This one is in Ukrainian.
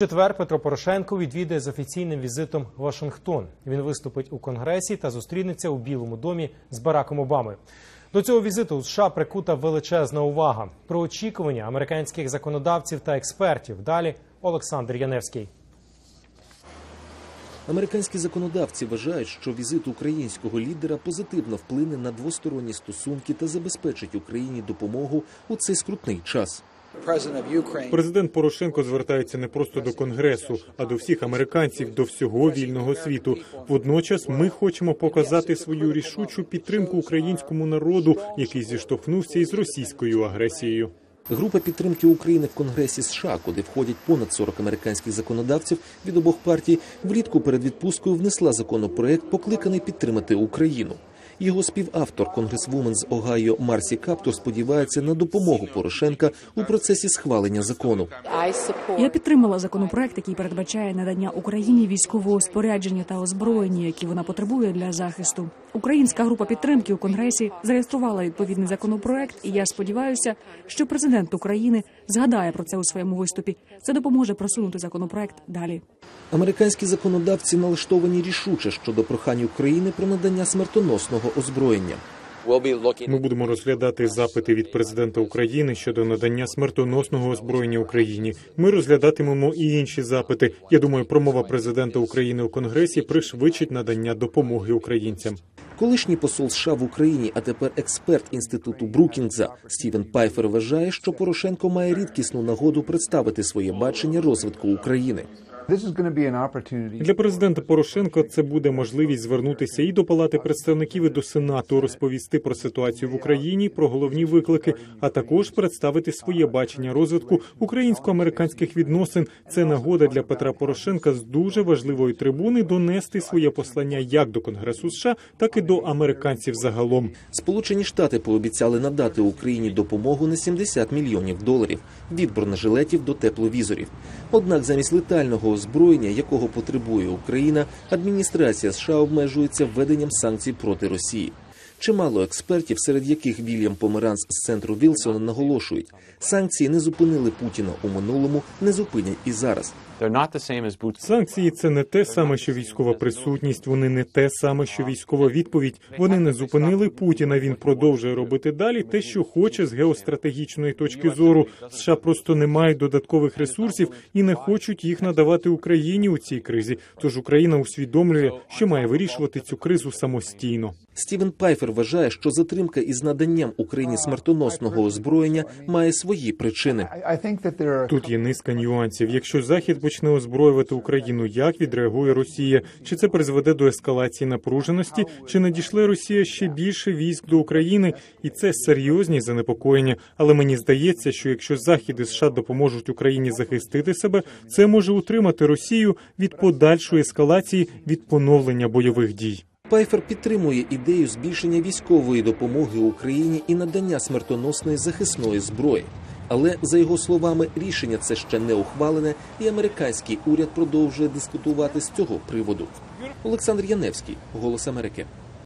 Четвер Петро Порошенко відвідає з офіційним візитом Вашингтон. Він виступить у конгресі та зустрінеться у Білому домі з Бараком Обамою. До цього візиту у США прикута величезна увага про очікування американських законодавців та експертів. Далі Олександр Яневський. Американські законодавці вважають, що візит українського лідера позитивно вплине на двосторонні стосунки та забезпечить Україні допомогу у цей скрутний час. Президент Порошенко звертається не просто до конгресу, а до всіх американців, до всього вільного світу. Водночас ми хочемо показати свою рішучу підтримку українському народу, який зіштовхнувся із російською агресією. Група підтримки України в Конгресі США, куди входять понад 40 американських законодавців від обох партій, влітку перед відпусткою внесла законопроект, покликаний підтримати Україну. Його співавтор, конгресвумен з Огайо Марсі Каптор, сподівається на допомогу Порошенка у процесі схвалення закону. Я підтримала законопроект, який передбачає надання Україні військового спорядження та озброєння, які вона потребує для захисту. Українська група підтримки у конгресі зареєструвала відповідний законопроект, і я сподіваюся, що президент України згадає про це у своєму виступі. Це допоможе просунути законопроект далі. Американські законодавці налаштовані рішуче щодо прохань України про надання смертоносного озброєння. Ми будемо розглядати запити від президента України щодо надання смертоносного озброєння Україні. Ми розглядатимемо і інші запити. Я думаю, промова президента України у Конгресі пришвидшить надання допомоги українцям. Колишній посол США в Україні, а тепер експерт інституту Брукінгза Стівен Пайфер вважає, що Порошенко має рідкісну нагоду представити своє бачення розвитку України. Для президента Порошенка це буде можливість звернутися і до палати представників, і до сенату, розповісти про ситуацію в Україні, про головні виклики, а також представити своє бачення розвитку українсько-американських відносин. Це нагода для Петра Порошенка з дуже важливої трибуни донести своє послання як до Конгресу США, так і до американців загалом. Сполучені Штати пообіцяли надати Україні допомогу на 70 мільйонів доларів від бронежилетів до тепловізорів. Однак замість летального озброєння, якого потребує Україна, адміністрація США обмежується введенням санкцій проти Росії. Чимало експертів, серед яких Вільям Померанц з центру Вілсона наголошують, санкції не зупинили Путіна у минулому, не зупинять і зараз. Санкції це не те саме, що військова присутність. Вони не те саме, що військова відповідь. Вони не зупинили Путіна. Він продовжує робити далі те, що хоче з геостратегічної точки зору. США просто не мають додаткових ресурсів і не хочуть їх надавати Україні у цій кризі. Тож Україна усвідомлює, що має вирішувати цю кризу самостійно. Стівен Пайфер вважає, що затримка із наданням Україні смертоносного озброєння має свої причини. Тут є низка нюансів. Якщо захід почне озброювати Україну, як відреагує Росія? Чи це призведе до ескалації напруженості? Чи надійшле Росія ще більше військ до України? І це серйозні занепокоєння. Але мені здається, що якщо Захід і США допоможуть Україні захистити себе, це може утримати Росію від подальшої ескалації від поновлення бойових дій. Пайфер підтримує ідею збільшення військової допомоги Україні і надання смертоносної захисної зброї. Але за його словами, рішення це ще не ухвалене, і американський уряд продовжує дискутувати з цього приводу. Олександр Яневський, Голос Америки.